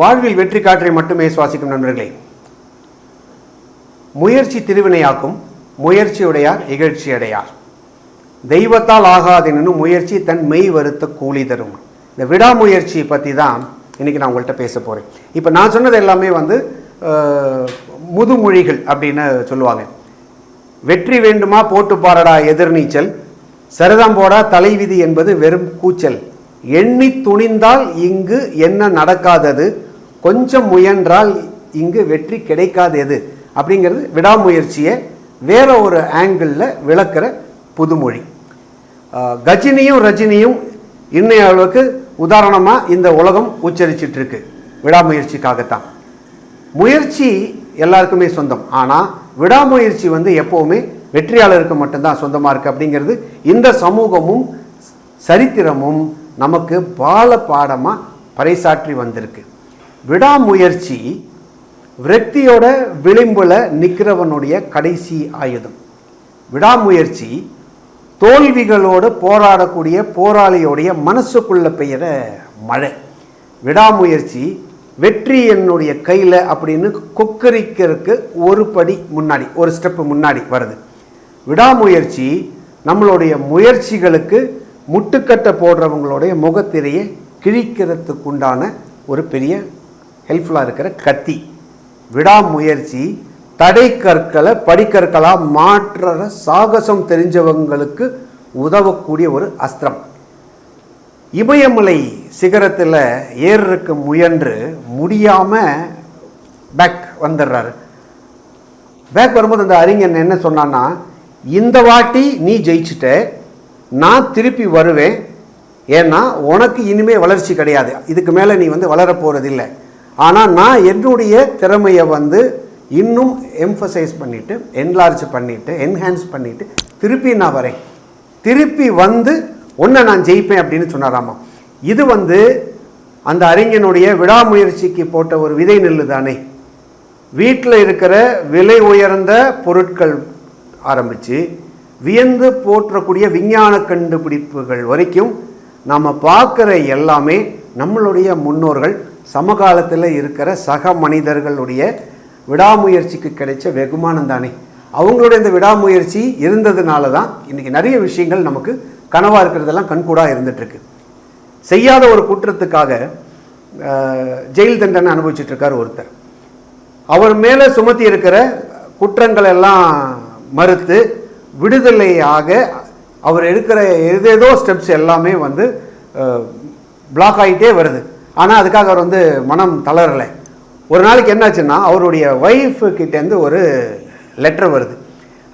வாழ்வில் வெற்றி காற்றை மட்டுமே சுவாசிக்கும் நண்பர்களே. முயற்சி திருவினையாக்கும் முயற்சியுடையார் இகழ்ச்சியடையார். தெய்வத்தால் ஆகாதெனும் முயற்சி தன் மெய் வருத்த கூலி தரும். இந்த விடாமுயற்சி பற்றி தான் இன்னைக்கு நான் உங்கள்கிட்ட பேச போகிறேன் இப்போ நான் சொன்னது எல்லாமே வந்து முதுமொழிகள் அப்படின்னு சொல்லுவாங்க. வெற்றி வேண்டுமா போட்டு பாரடா எதிர்நீச்சல். சரிதம் போடா தலைவிதி என்பது வெறும் கூச்சல். எண்ணி துணிந்தால் இங்கு என்ன நடக்காதது? கொஞ்சம் முயன்றால் இங்கு வெற்றி கிடைக்காது எது அப்படிங்கிறது விடாமுயற்சியை வேற ஒரு ஆங்கிளில் விளக்குற புதுமொழி. கஜினியும் ரஜினியும் இன்னைய அளவுக்கு உதாரணமாக இந்த உலகம் உச்சரிச்சிட்ருக்கு விடாமுயற்சிக்காகத்தான். முயற்சி எல்லாருக்குமே சொந்தம். ஆனால் விடாமுயற்சி வந்து எப்போவுமே வெற்றியாளருக்கு மட்டும்தான் சொந்தமாக இருக்குது அப்படிங்கிறது இந்த சமூகமும் சரித்திரமும் நமக்கு பால பாடமாக பறைசாற்றி வந்திருக்கு. விடாமுயற்சி விரக்தியோட விளிம்பில் நிற்கிறவனுடைய கடைசி ஆயுதம். விடாமுயற்சி தோல்விகளோடு போராடக்கூடிய போராளியோடைய மனசுக்குள்ள பெய்கிற மழை. விடாமுயற்சி வெற்றி என்னுடைய கையில் அப்படின்னு கொக்கரிக்கிறதுக்கு ஒரு படி முன்னாடி ஒரு ஸ்டெப்பு முன்னாடி வருது. விடாமுயற்சி நம்மளுடைய முயற்சிகளுக்கு முட்டுக்கட்டை போடுறவங்களுடைய முகத்திரையை கிழிக்கிறதுக்கு உண்டான ஒரு பெரிய ஹெல்ப்ஃபுல்லாக இருக்கிற கத்தி. விடாமுயற்சி தடை கற்களை படிக்கற்களாக மாற்றுற சாகசம் தெரிஞ்சவங்களுக்கு உதவக்கூடிய ஒரு அஸ்திரம். இமயமலை சிகரத்தில் ஏறுறதுக்கு முயன்று முடியாமல் பேக் வந்துடுறாரு. பேக் வரும்போது அந்த அறிஞன் என்ன சொன்னான்னா இந்த வாட்டி நீ ஜெயிச்சுட்ட நான் திருப்பி வருவேன். ஏன்னா உனக்கு இனிமேல் வளர்ச்சி கிடையாது. இதுக்கு மேலே நீ வந்து வளர போகிறதில்லை ஆனால் நான் என்னுடைய திறமையை வந்து இன்னும் எம்ஃபசைஸ் பண்ணிவிட்டு என்லார்ஜ் பண்ணிவிட்டு என்ஹான்ஸ் பண்ணிவிட்டு திருப்பி நான் வரேன். திருப்பி வந்து ஒன்றை நான் ஜெயிப்பேன் அப்படின்னு சொன்னாராமா? இது வந்து அந்த அறிஞனுடைய விடாமுயற்சிக்கு போட்ட ஒரு விதை நெல்லு தானே. வீட்டில் இருக்கிற விலை உயர்ந்த பொருட்கள் ஆரம்பித்து வியந்து போற்றக்கூடிய விஞ்ஞான கண்டுபிடிப்புகள் வரைக்கும் நாம் பார்க்குற எல்லாமே நம்மளுடைய முன்னோர்கள் சமகாலத்தில் இருக்கிற சக மனிதர்களுடைய விடாமுயற்சிக்கு கிடைச்ச வெகுமானம் தானே. அவங்களுடைய இந்த விடாமுயற்சி இருந்ததுனால தான் இன்றைக்கி நிறைய விஷயங்கள் நமக்கு கனவாக இருக்கிறதெல்லாம் கண்கூடாக இருந்துகிட்ருக்கு செய்யாத ஒரு குற்றத்துக்காக ஜெயில் தண்டனை அனுபவிச்சிட்ருக்கார் ஒருத்தர். அவர் மேலே சுமத்தி இருக்கிற குற்றங்கள் எல்லாம் மறுத்து விடுதலையாக அவர் எடுக்கிற எதேதோ ஸ்டெப்ஸ் எல்லாமே வந்து பிளாக் ஆகிட்டே வருது. ஆனால் அதுக்காக அவர் வந்து மனம் தளரலை. ஒரு நாளைக்கு என்னாச்சுன்னா அவருடைய ஒய்ஃபு கிட்டேருந்து ஒரு லெட்டர் வருது.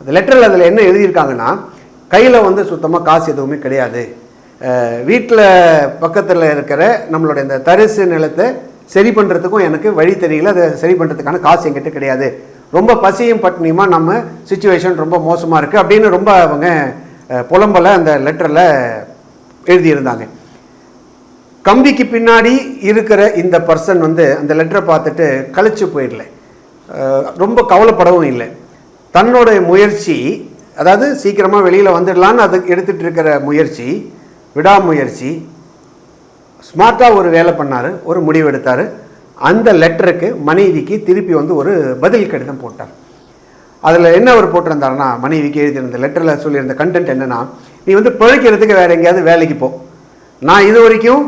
அந்த லெட்டரில் அதில் என்ன எழுதியிருக்காங்கன்னா கையில் வந்து சுத்தமாக காசு எதுவுமே கிடையாது. வீட்டில் பக்கத்தில் இருக்கிற நம்மளுடைய இந்த தரிசு நிலத்தை சரி பண்ணுறதுக்கும் எனக்கு வழி தெரியல அதை சரி பண்ணுறதுக்கான காசு என்கிட்ட கிடையாது. ரொம்ப பசியும் பட்டினியுமா நம்ம சுச்சுவேஷன் ரொம்ப மோசமாக இருக்குது அப்படின்னு ரொம்ப அவங்க புலம்பலை அந்த லெட்டரில் எழுதியிருந்தாங்க. கம்பிக்கு பின்னாடி இருக்கிற இந்த பர்சன் வந்து அந்த லெட்டரை பார்த்துட்டு கழிச்சு போயிடல. ரொம்ப கவலைப்படவும் இல்லை. தன்னோட முயற்சி அதாவது சீக்கிரமாக வெளியில் வந்துடலான்னு அது எடுத்துகிட்டு இருக்கிற முயற்சி விடாமுயற்சி ஸ்மார்ட்டாக ஒரு வேலை பண்ணார் ஒரு முடிவு எடுத்தார். அந்த லெட்டருக்கு மனைவிக்கு திருப்பி வந்து ஒரு பதில் கடிதம் போட்டார். அதில் என்ன அவர் போட்டிருந்தாருன்னா மனைவிக்கு எழுதியிருந்த லெட்டரில் சொல்லியிருந்த கண்டென்ட் என்னென்னா நீ வந்து பிழைக்கிறதுக்கு வேறு எங்கேயாவது வேலைக்கு போ. நான் இது வரைக்கும்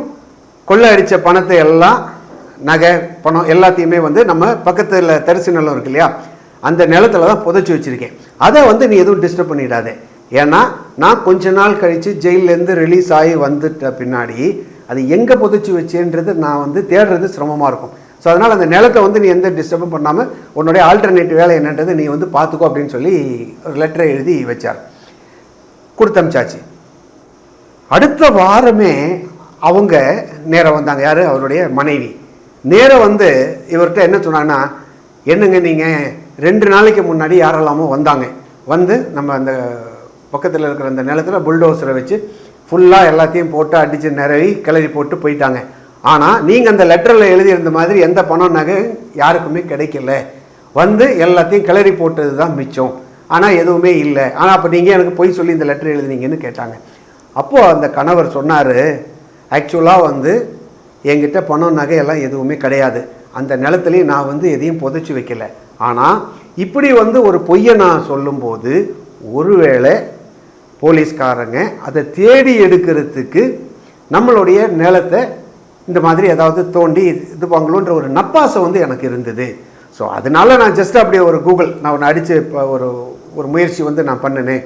கொள்ளை அடித்த பணத்தை எல்லாம் நகை பணம் எல்லாத்தையுமே வந்து நம்ம பக்கத்தில் தரிசு நிலம் இருக்கு இல்லையா அந்த நிலத்துல தான் புதைச்சி வச்சுருக்கேன். அதை வந்து நீ எதுவும் டிஸ்டர்ப் பண்ணிடாதே. ஏன்னா நான் கொஞ்ச நாள் கழித்து ஜெயிலேருந்து ரிலீஸ் ஆகி வந்துட்ட பின்னாடி அது எங்கே புதைச்சி வச்சேன்றது நான் வந்து தேடுறது சிரமமாக இருக்கும். ஸோ அதனால் அந்த நிலத்தை வந்து நீ எந்த டிஸ்டர்பும் பண்ணாமல் உன்னுடைய ஆல்டர்னேட்டிவ் வேலை என்னன்றது நீ வந்து பார்த்துக்கோ அப்படின்னு சொல்லி ஒரு லெட்டரை எழுதி வச்சார். கொடுத்தமிச்சாச்சு அடுத்த வாரமே அவங்க நேராக வந்தாங்க. யார்? அவருடைய மனைவி. நேராக வந்து இவர்கிட்ட என்ன சொன்னாங்கன்னா என்னங்க நீங்கள் ரெண்டு நாளைக்கு முன்னாடி யாரெல்லாமோ வந்தாங்க. வந்து நம்ம அந்த பக்கத்தில் இருக்கிற அந்த நிலத்தில் புல்டோசரை வச்சு ஃபுல்லாக எல்லாத்தையும் போட்டு அடித்து நிறவி கிளறி போட்டு போயிட்டாங்க. ஆனால் நீங்கள் அந்த லெட்டரில் எழுதியிருந்த மாதிரி எந்த பணம் நகை யாருக்குமே கிடைக்கல. வந்து எல்லாத்தையும் கிளறி போட்டது தான் மிச்சம். ஆனால் எதுவுமே இல்லை. ஆனால் அப்போ நீங்கள் எனக்கு போய் சொல்லி இந்த லெட்டர் எழுதுனீங்கன்னு கேட்டாங்க. அப்போது அந்த கணவர் சொன்னார் ஆக்சுவலாக வந்து என்கிட்ட பணம் நகையெல்லாம் எதுவுமே கிடையாது. அந்த நிலத்துலையும் நான் வந்து எதையும் புதைச்சி வைக்கல. ஆனால் இப்படி வந்து ஒரு பொய்யை நான் சொல்லும்போது ஒருவேளை போலீஸ்காரங்க அதை தேடி எடுக்கிறதுக்கு நம்மளுடைய நிலத்தை இந்த மாதிரி ஏதாவது தோண்டி இது வாங்கணுன்ற ஒரு நப்பாசை வந்து எனக்கு இருந்தது. ஸோ அதனால நான் ஜஸ்ட் அப்படியே ஒரு கூகுள் நான் ஒன்று அடித்து இப்போ ஒரு ஒரு முயற்சி வந்து நான் பண்ணினேன்.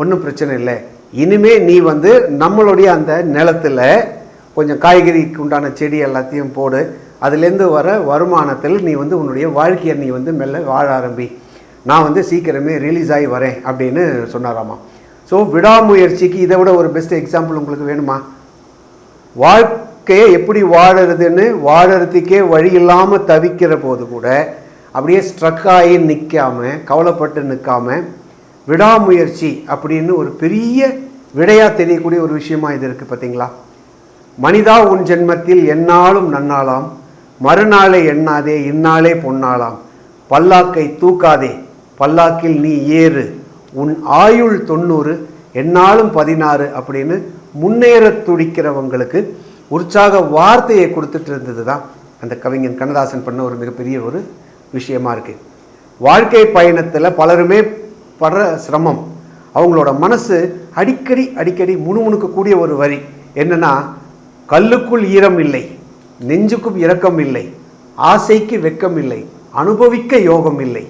ஒன்றும் பிரச்சனை இல்லை. இனிமேல் நீ வந்து நம்மளுடைய அந்த நிலத்தில் கொஞ்சம் காய்கறிக்கு உண்டான செடி எல்லாத்தையும் போடு. அதுலேருந்து வர வருமானத்தில் நீ வந்து உன்னுடைய வாழ்க்கையை நீ வந்து மெல்ல வாழ ஆரம்பி. நான் வந்து சீக்கிரமே ரிலீஸ் ஆகி வரேன் அப்படின்னு சொன்னாராமா. ஸோ விடாமுயற்சிக்கு இதை விட ஒரு பெஸ்ட் எக்ஸாம்பிள் உங்களுக்கு வேணுமா? வாழ்க்கையை எப்படி வாழறதுன்னு வாழறதுக்கே வழி இல்லாமல் தவிக்கிற போது கூட அப்படியே ஸ்ட்ரக் ஆகி நிற்காம கவலைப்பட்டு நிற்காம விடாமுயற்சி அப்படின்னு ஒரு பெரிய விடையாக தெரியக்கூடிய ஒரு விஷயமா இது இருக்குது பார்த்தீங்களா மனிதா உன் ஜென்மத்தில் எந்நாளும் நன்னாளாம் மறுநாளை எண்ணாதே இந்நாளே பொன்னாளாம். பல்லாக்கை தூக்காதே பல்லாக்கில் நீ ஏறு. உன் ஆயுள் தொண்ணூறு எந்நாளும் பதினாறு அப்படின்னு முன்னேற துடிக்கிறவங்களுக்கு உற்சாக வார்த்தையை கொடுத்துட்டு இருந்தது தான் அந்த கவிஞன் கண்ணதாசன் பண்ண ஒரு மிகப்பெரிய ஒரு விஷயமா இருக்கு. வாழ்க்கை பயணத்தில் பலருமே படுற சிரமம். அவங்களோட மனசு அடிக்கடி அடிக்கடி முணுமுணுக்கக்கூடிய ஒரு வரி. என்னன்னா கல்லுக்குள் ஈரம் இல்லை நெஞ்சுக்கும் இரக்கம் இல்லை ஆசைக்கு வெக்கம் இல்லை அனுபவிக்க யோகம் இல்லை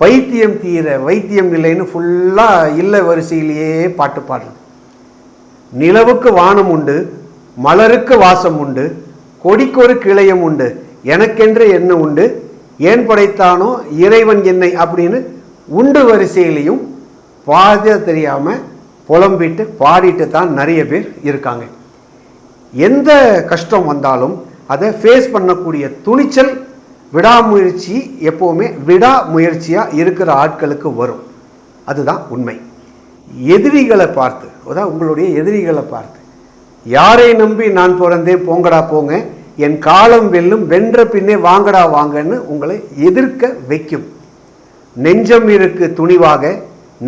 பைத்தியம் தீர வைத்தியம் இல்லைன்னு ஃபுல்லாக இல்ல வரிசையிலேயே பாட்டு பாடுறது. நிலவுக்கு வானம் உண்டு மலருக்கு வாசம் உண்டு கொடிக்கொரு கிளையம் உண்டு எனக்கென்று என்ன உண்டு ஏன் படைத்தானோ இறைவன் என்னை அப்படின்னு உண்டு வரிசையிலையும் பாத தெரியாமல் புலம்பிட்டு பாடிட்டு தான் நிறைய பேர் இருக்காங்க. எந்த கஷ்டம் வந்தாலும் அதை ஃபேஸ் பண்ணக்கூடிய துணிச்சல் விடாமுயற்சி எப்போவுமே விடாமுயற்சியாக இருக்கிற ஆட்களுக்கு வரும். அதுதான் உண்மை. எதிரிகளை பார்த்து அதான் உங்களுடைய எதிரிகளை பார்த்து. யாரை நம்பி நான் பிறந்தேன் போங்கடா போங்க என் காலம் வெல்லும் வென்ற பின்னே வாங்கடா வாங்கன்னு உங்களை எதிர்க்க வைக்கும். நெஞ்சம் இருக்கு துணிவாக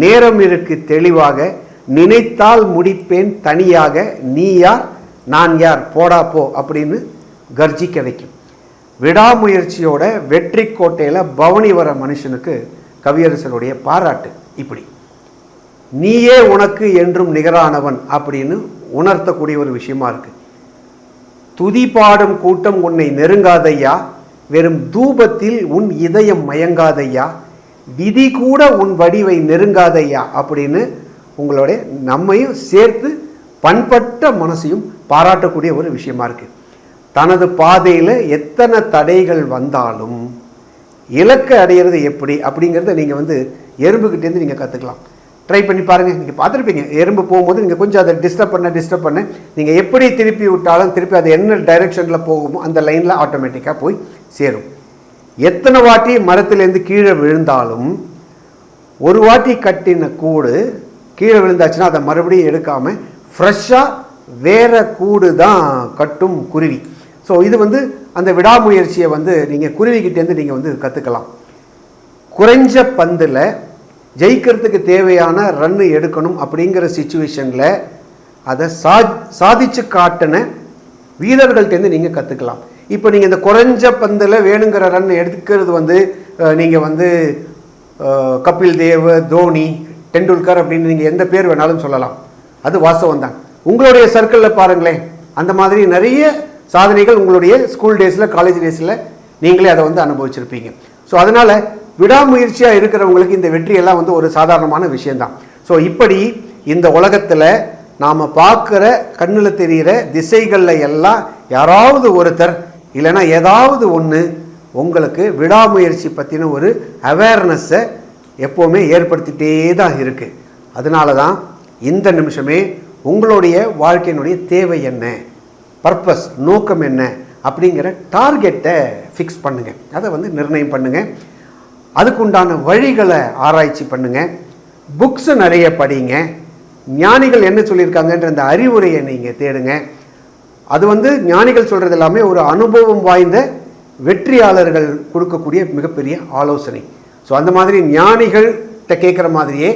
நேரம் இருக்கு தெளிவாக நினைத்தால் முடிப்பேன் தனியாக நீ யார் நான் யார் போடா போ அப்படின்னு கர்ஜிக்க வைக்கும். விடாமுயற்சியோட வெற்றி கோட்டையில் பவனி வர மனுஷனுக்கு கவியரசருடைய பாராட்டு. இப்படி. நீயே உனக்கு என்றும் நிகரானவன் அப்படின்னு உணர்த்தக்கூடிய ஒரு விஷயமா இருக்கு. துதி பாடும் கூட்டம் உன்னை நெருங்காதையா? வெறும் தூபத்தில் உன் இதயம் மயங்காதையா? விதி கூட உன் வடிவை நெருங்காதையா? அப்படின்னு உங்களுடைய நம்மையும் சேர்த்து பண்பட்ட மனசையும் பாராட்டக்கூடிய ஒரு விஷயமா இருக்குது தனது பாதையில் எத்தனை தடைகள் வந்தாலும் இலக்கை அடையிறது எப்படி அப்படிங்கிறத நீங்கள் வந்து எறும்புக்கிட்டேருந்து நீங்கள் கற்றுக்கலாம் ட்ரை பண்ணி பாருங்கள் நீங்கள் பார்த்துருப்பீங்க. எறும்பு போகும்போது நீங்கள் கொஞ்சம் அதை டிஸ்டர்ப் பண்ண டிஸ்டர்ப் பண்ண நீங்கள் எப்படி திருப்பி விட்டாலும் திருப்பி அது என்ன டைரெக்ஷனில் போகுமோ அந்த லைனில் ஆட்டோமேட்டிக்காக போய் சேரும். எத்தனை வாட்டி மரத்துலேருந்து கீழே விழுந்தாலும் ஒரு வாட்டி கட்டின கூடு கீழே விழுந்தாச்சுன்னா அதை மறுபடியும் எடுக்காமல் ஃப்ரெஷ்ஷாக வேற கூடு தான் கட்டும் குருவி. ஸோ இது வந்து அந்த விடாமுயற்சியை வந்து நீங்கள் குருவிக்கிட்டேருந்து நீங்கள் வந்து கற்றுக்கலாம் குறைஞ்ச பந்தில் ஜெயிக்கிறதுக்கு தேவையான ரன்னு எடுக்கணும் அப்படிங்கிற சுச்சுவேஷனில் அதை சா சாதிச்சு காட்டின வீரர்கள்ட்டேருந்து நீங்கள் கற்றுக்கலாம் இப்போ நீங்கள் இந்த குறைஞ்ச பந்தில் வேணுங்கிற ரன் எடுக்கிறது வந்து நீங்கள் வந்து கபில் தேவ் தோனி டெண்டுல்கர் அப்படின்னு நீங்கள் எந்த பேர் வேணாலும் சொல்லலாம். அது வாசவம் தான் உங்களுடைய சர்க்கிளில் பாருங்களேன். அந்த மாதிரி நிறைய சாதனைகள் உங்களுடைய ஸ்கூல் டேஸில் காலேஜ் டேஸில் நீங்களே அதை வந்து அனுபவிச்சிருப்பீங்க. ஸோ அதனால் விடாமுயற்சியாக இருக்கிறவங்களுக்கு இந்த வெற்றியெல்லாம் வந்து ஒரு சாதாரணமான விஷயந்தான் ஸோ இப்படி இந்த உலகத்தில் நாம் பார்க்குற கண்ணில் தெரிகிற திசைகளில் எல்லாம் யாராவது ஒருத்தர் இல்லைன்னா ஏதாவது ஒன்று உங்களுக்கு விடாமுயற்சி பற்றின ஒரு அவேர்னஸ்ஸை எப்போவுமே ஏற்படுத்திகிட்டே தான் இருக்குது அதனால தான் இந்த நிமிஷமே உங்களுடைய வாழ்க்கையினுடைய தேவை என்ன? பர்பஸ் நோக்கம் என்ன அப்படிங்கிற டார்கெட்டை ஃபிக்ஸ் பண்ணுங்கள் அதை வந்து நிர்ணயம் பண்ணுங்கள் அதுக்குண்டான வழிகளை ஆராய்ச்சி பண்ணுங்கள் புக்ஸு நிறைய படிங்க. ஞானிகள் என்ன சொல்லியிருக்காங்கன்ற அந்த அறிவுரையை நீங்கள் தேடுங்க. அது வந்து ஞானிகள் சொல்கிறது எல்லாமே ஒரு அனுபவம் வாய்ந்த வெற்றியாளர்கள் கொடுக்கக்கூடிய மிகப்பெரிய ஆலோசனை. ஸோ அந்த மாதிரி ஞானிகள்கிட்ட கேட்குற மாதிரியே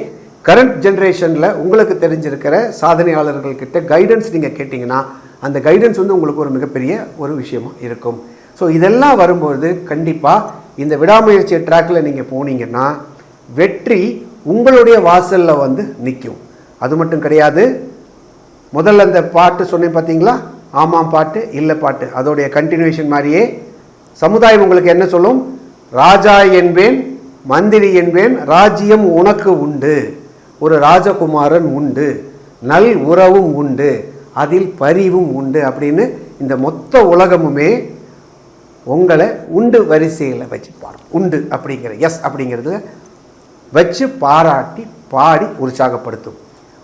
கரண்ட் ஜென்ரேஷனில் உங்களுக்கு தெரிஞ்சிருக்கிற சாதனையாளர்கள்கிட்ட கைடன்ஸ் நீங்கள் கேட்டிங்கன்னா அந்த கைடன்ஸ் வந்து உங்களுக்கு ஒரு மிகப்பெரிய ஒரு விஷயமா இருக்கும். ஸோ இதெல்லாம் வரும்போது கண்டிப்பாக இந்த விடாமுயற்சி ட்ராக்கில் நீங்கள் போனீங்கன்னா வெற்றி உங்களுடைய வாசலில் வந்து நிற்கும் அது மட்டும் கிடையாது முதல்ல அந்த பாட்டு சொன்னேன் பார்த்தீங்களா ஆமாம் பாட்டு இல்லை பாட்டு. அதோடைய கண்டினியூஷன் மாதிரியே சமுதாயம் உங்களுக்கு என்ன சொல்லும்? ராஜா என்பேன் மந்திரி என்பேன் ராஜ்யம் உனக்கு உண்டு. ஒரு ராஜகுமாரன் உண்டு. நல் உறவும் உண்டு. அதில் பரிவும் உண்டு அப்படின்னு இந்த மொத்த உலகமுமே உங்களை உண்டு வரிசையில் வச்சு பாடும் உண்டு அப்படிங்கிற எஸ் அப்படிங்கிறதுல வச்சு பாராட்டி பாடி உற்சாகப்படுத்தும்.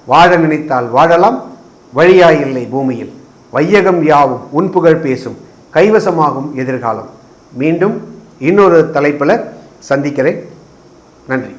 வாழ நினைத்தால் வாழலாம் வழியாயில்லை பூமியில். வையகம் யாவும் உன்புகழ் பேசும் கைவசமாகும் எதிர்காலம். மீண்டும் இன்னொரு தலைப்பில் சந்திக்கிறேன். நன்றி.